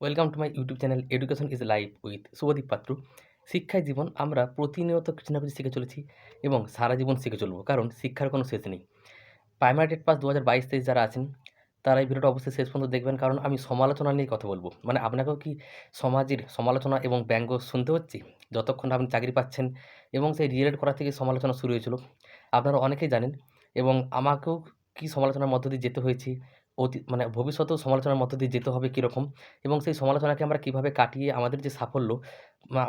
Welcome to my YouTube channel education is life with Subhadeep Patra শিক্ষায় জীবন আমরা প্রতিনিয়ত কিছু না কিছু শিখে চলেছি এবং সারা জীবন শিখে চলব, কারণ শিক্ষার কোনো শেষ নেই। প্রাইমারি টেট পাস দু হাজার বাইশ তেইশ যারা আছেন তারা এই ভিডিওটা অবশ্যই শেষ পর্যন্ত দেখবেন, কারণ আমি সমালোচনা নিয়ে কথা বলব। মানে আপনাকেও কি সমাজের সমালোচনা এবং ব্যঙ্গ শুনতে হচ্ছে? যতক্ষণ আপনি চাকরি পাচ্ছেন এবং সেই রিলেট করা থেকে সমালোচনা শুরু হয়েছিল। আপনারা অনেকেই জানেন এবং আমাকেও কি সমালোচনার মধ্য দিয়ে যেতে হয়েছে অতি মানে ভবিষ্যতেও সমালোচনার মধ্য দিয়ে যেতে হবে কীরকম? এবং সেই সমালোচনাকে আমরা কীভাবে কাটিয়ে আমাদের যে সাফল্য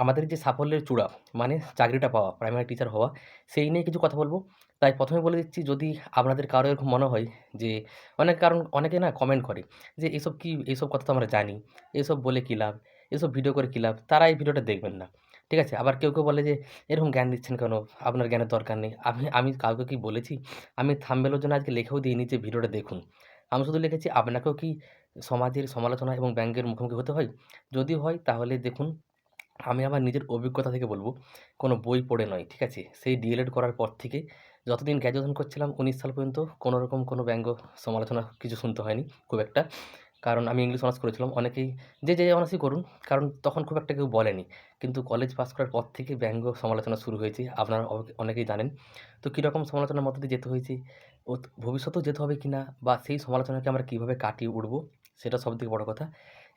আমাদের যে সাফল্যের চূড়া মানে চাকরিটা পাওয়া প্রাইমারি টিচার হওয়া, সেই নিয়ে কিছু কথা বলব। তাই প্রথমে বলে দিচ্ছি, যদি আপনাদের কারও এরকম মনে হয় যে, অনেক কারণ, অনেকে না কমেন্ট করে যে, এসব কি এইসব কথা তো আমরা জানি, এসব বলে কী লাভ, এসব ভিডিও করে কী লাভ? তারা এই ভিডিওটা দেখবেন না। ঠিক আছে? আবার কেউ কেউ বলে যে, এরকম জ্ঞান দিচ্ছেন কেন? আপনার জ্ঞানের দরকার নেই। আমি আমি কাউকে কি বলেছি? আমি থাম্বেলের জন্য আজকে লেখেও দিইনি যে ভিডিওটা দেখুন। আমি শুধু লিখেছি, আপনাকেও কি সমাজের সমালোচনা এবং ব্যঙ্গের মুখোমুখি হতে হয়? যদি হয়, তাহলে দেখুন, আমি আমার নিজের অভিজ্ঞতা থেকে বলব, কোনো বই পড়ে নয়, ঠিক আছে? সেই ডিএলএড করার পর থেকে যতদিন গ্র্যাজুয়েশন করছিলাম, উনিশ সাল পর্যন্ত কোনো রকম কোনো ব্যঙ্গ সমালোচনা কিছু শুনতে হয়নি, খুব একটা। কারণ আমি ইংলিশ অনার্স করেছিলাম, অনেকেই, যে যে অনার্সই করুন, কারণ তখন খুব একটা কেউ বলেনি। কিন্তু কলেজ পাস করার পর থেকে ব্যঙ্গ সমালোচনা শুরু হয়েছে, আপনারা অনেকেই জানেন। তো কীরকম সমালোচনার মধ্যে দিয়ে যেতে হয়েছে? ভবিষ্যতেও যেতে হবে কি না বা সেই সমালোচনাকে আমরা কীভাবে কাটিয়ে উঠবো, সেটা সবথেকে বড় কথা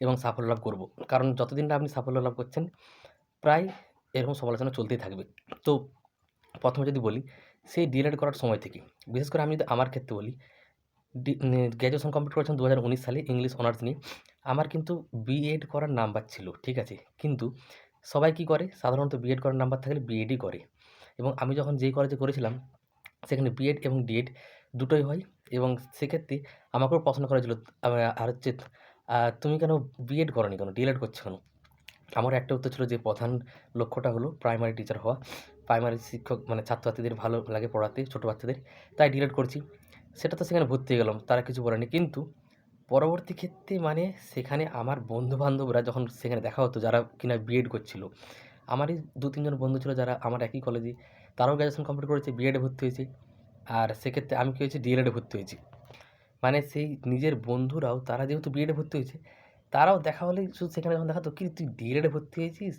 এবং সাফল্য লাভ করব। কারণ যতদিন না আপনি সাফল্য লাভ করছেন, প্রায় এরকম সমালোচনা চলতেই থাকবে। তো প্রথমে যদি বলি, সেই ডিএলএড করার সময় থেকে, বিশেষ করে আমি যদি আমার ক্ষেত্রে বলি গ্র্যাজুয়েশন কমপ্লিট করেছেন দু হাজার উনিশ সালে ইংলিশ অনার্স নিয়ে। আমার কিন্তু বিএড করার নাম্বার ছিল, ঠিক আছে? কিন্তু সবাই কি করে? সাধারণত বিএড করার নাম্বার থাকলে বিএডই করে। এবং আমি যখন যেই কলেজে করেছিলাম সেখানে বিএড এবং ডিএড দুটোই হয় এবং সেক্ষেত্রে আমাকেও প্রশ্ন করা হয়েছিল আর হচ্ছে তুমি কেন বিএড করনি কেন? ডিএলএড করছ কেন? আমার একটা উত্তর ছিল যে প্রধান লক্ষ্যটা হলো প্রাইমারি টিচার হওয়া। প্রাইমারি শিক্ষক মানে ছাত্রছাত্রীদের ভালো লাগে পড়াতে, ছোটো বাচ্চাদের। তাই ডিলেট করছি। সেটা তো সেখানে ভর্তি হয়ে গেলাম, তারা কিছু বলেনি। কিন্তু পরবর্তী ক্ষেত্রে মানে সেখানে আমার বন্ধু বান্ধবরা যখন সেখানে দেখা হতো যারা কিনা বিএড করছিল আমারই দু তিনজন বন্ধু ছিল যারা আমার একই কলেজে তারাও গ্র্যাজুয়েশন কমপ্লিট করেছে বিএডে ভর্তি হয়েছে। আর সেক্ষেত্রে আমি কী হয়েছি? ডিএলএডে ভর্তি হয়েছি। মানে সেই নিজের বন্ধুরাও, তারা যেহেতু বিএডে ভর্তি হয়েছে, তারাও দেখা হলেই শুধু সেখানে যখন দেখাতো কি তুই ডিএলএডে ভর্তি হয়েছিস?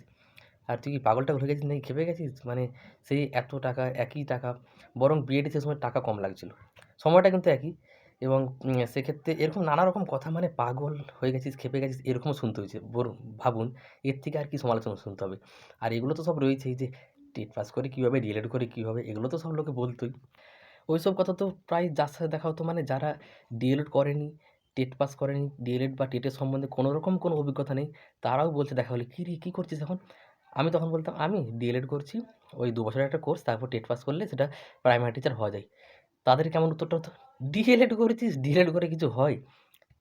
আর তুই কি পাগলটা হয়ে গেছিস নাকি? খেপে গেছিস? মানে সেই এত টাকা, একই টাকা, বরং বিএডে সে সময় টাকা কম লাগছিল। সময়টা কিন্তু একই। এবং সেক্ষেত্রে এরকম নানা রকম কথা মানে পাগল হয়ে গেছিস, খেপে গেছিস, এরকমও শুনতে হয়েছে। ভাবুন, এর থেকে আর কি সমালোচনা শুনতে হবে। আর এগুলো তো সব রয়েছেই যে, টেট পাস করে কীভাবে ডিএলএড করে কীভাবে, এগুলো তো সব লোকে বলতোই। ওইসব কথা তো প্রায় যার সাথে দেখা হতো মানে যারা ডিএলএড করেনি, টেট পাস করেনি, ডিএলএড বা টেটের সম্বন্ধে কোনো রকম কোনো অভিজ্ঞতা নেই, তারাও বলছে, দেখা হলে, কী রে, কী করছিস এখন? আমি তখন বলতাম, আমি ডিএলএড করছি, ওই দু বছরের একটা কোর্স, তারপর টেট পাস করলে সেটা প্রাইমারি টিচার হওয়া যায়। তাদের কেমন উত্তরটা হতো? ডিএলএড করেছিস ডিএলএড করে কিছু হয়?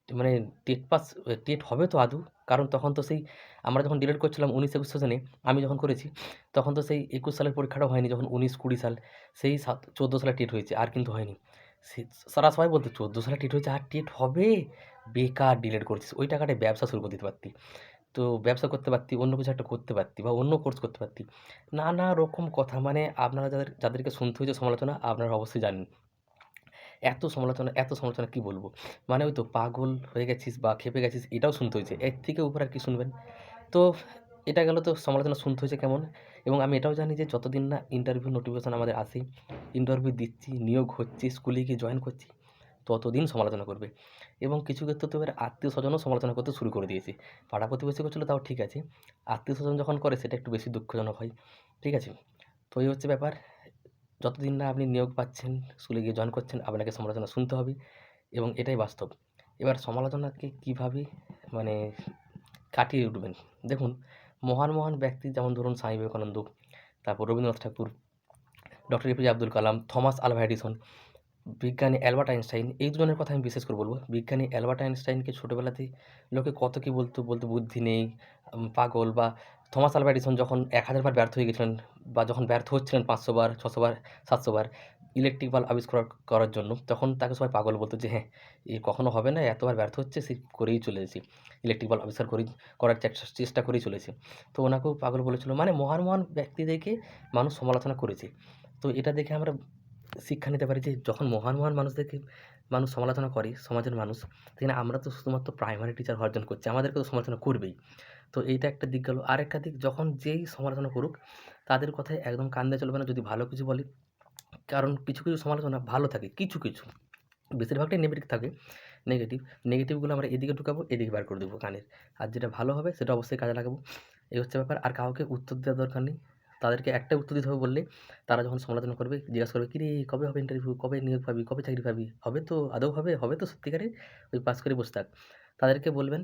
মানে টেট পাস, টেট হবে তো আদৌ? কারণ তখন তো সেই, আমরা যখন ডিলেট করছিলাম উনিশ একুশ সেশনে, আমি যখন করেছি, তখন তো সেই একুশ সালের পরীক্ষাটাও হয়নি, যখন উনিশ কুড়ি সাল, সেই সাত, চোদ্দ সালে টেট হয়েছে, আর কিন্তু হয়নি। সে, সারা সবাই বলতো, চোদ্দ সালে টেট হয়েছে, আর টেট হবে? বেকার ডিলেট করছিস, ওই টাকাটায় ব্যবসা শুরু করে দিতে পারতি। তো ব্যবসা করতে পারতি, অন্য কিছু একটা করতে পারতি, বা অন্য কোর্স করতে পারতি। নানা রকম কথা মানে আপনারা যাদের, যাদেরকে শুনতে হয়েছে সমালোচনা, আপনারা অবশ্যই জানেন। এত সমালোচনা এত সমালোচনা কী বলব? মানে ওই তো পাগল হয়ে গেছিস বা খেপে গেছিস, এটাও শুনতে হয়েছে। এর থেকে উপর আর কি শুনবেন? তো এটা গেল তো সমালোচনা শুনতে হয়েছে কেমন? এবং আমি এটাও জানি যে যতদিন না ইন্টারভিউ নোটিফিকেশন আমাদের আসে ইন্টারভিউ দিচ্ছি, নিয়োগ হচ্ছি স্কুলে গিয়ে জয়েন করছি, ততদিন সমালোচনা করবে। এবং কিছু ক্ষেত্রে তো এবার আত্মীয় স্বজনও সমালোচনা করতে শুরু করে দিয়েছে। পাড়া প্রতিবেশী করছিল, তাও ঠিক আছে। আত্মীয় স্বজন যখন করে, সেটা একটু বেশি দুঃখজনক হয়। ঠিক আছে? তো এই হচ্ছে ব্যাপার। যতদিন না আপনি নিয়োগ পাচ্ছেন, স্কুলে গিয়ে জয়েন করছেন, আপনাকে সমালোচনা শুনতে হবে এবং এটাই বাস্তব। এবার সমালোচনাকে কীভাবে মানে কাটিয়ে উঠবেন? দেখুন, মহান মহান ব্যক্তি যেমন ধরুন স্বামী বিবেকানন্দ, তারপর Rabindranath Thakur, doctor APJ Abdul Kalam, Thomas Alva Edison, বিজ্ঞানী অ্যালবার্ট আইনস্টাইন, এই দুজনের কথা আমি বিশেষ করে বলব। বিজ্ঞানী অ্যালবার্ট আইনস্টাইনকে ছোটোবেলাতেই লোকে কত কী বলতো বলতো বুদ্ধি নেই পাগল বা থমাস আলভা এডিসন যখন এক হাজার বার ব্যর্থ হয়ে গেছিলেন বা যখন ব্যর্থ হচ্ছিলেন পাঁচশো বার, ছশো বার, সাতশো বার ইলেকট্রিক বাল্ব আবিষ্কার করার জন্য, তখন তাকে সবাই পাগল বলতো যে হ্যাঁ এ কখনো হবে না, এতবার ব্যর্থ হচ্ছে, সে করেই চলেছে। ইলেকট্রিক বাল্ব আবিষ্কার করেই করার চেষ্টা- করেই চলেছে। তো ওনাকেও পাগল বলেছিল। মানে মহান মহান ব্যক্তিদেরকে মানুষ সমালোচনা করেছে। তো এটা দেখে আমরা শিক্ষা নিতে পারি যে, যখন মহান মহান মানুষদেরকে মানুষ সমালোচনা করে, সমাজের মানুষ সেখানে আমরা তো শুধুমাত্র প্রাইমারি টিচার জন্য করছি, আমাদেরকে তো সমালোচনা করবেই। তো এইটা একটা দিক গেল। আরেকটা দিক, যখন যেই সমালোচনা করুক, তাদের কথায় একদম কান দেওয়া চলবে না যদি ভালো কিছু বলে। কারণ কিছু কিছু সমালোচনা ভালো থাকে, কিছু কিছু। বেশিরভাগটাই নেগেটিভ থাকে নেগেটিভ নেগেটিভগুলো আমরা এদিকে ঢুকাবো, এদিকে বার করে দেবো কানের। আর যেটা ভালো হবে, সেটা অবশ্যই কাজে লাগাবো। এই হচ্ছে ব্যাপার। আর কাউকে উত্তর দেওয়ার দরকার নেই। তাদেরকে একটাই উত্তর দিতে হবে বললে, তারা যখন সমালোচনা করবে, জিজ্ঞাসা করবে কী রে কবে হবে ইন্টারভিউ কবে নিয়োগ পাবি? কবে চাকরি পাবি? হবে তো, আদৌ হবে? হবে তো সত্যিকারে ওই পাস করে বসে থাক। তাদেরকে বলবেন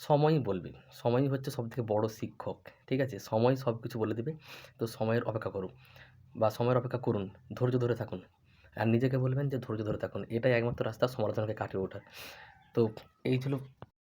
সময়ই বলবে সময়ই হচ্ছে সবথেকে বড় শিক্ষক, ঠিক আছে? সময় সব কিছু বলে দেবে। তো সময়ের অপেক্ষা করুন বা সময়ের অপেক্ষা করুন, ধৈর্য ধরে থাকুন। আর নিজেকে বলবেন যে ধৈর্য ধরে থাকুন। এটাই একমাত্র রাস্তা, সমালোচনাকে কাটিয়ে ওঠার। তো এই ছিল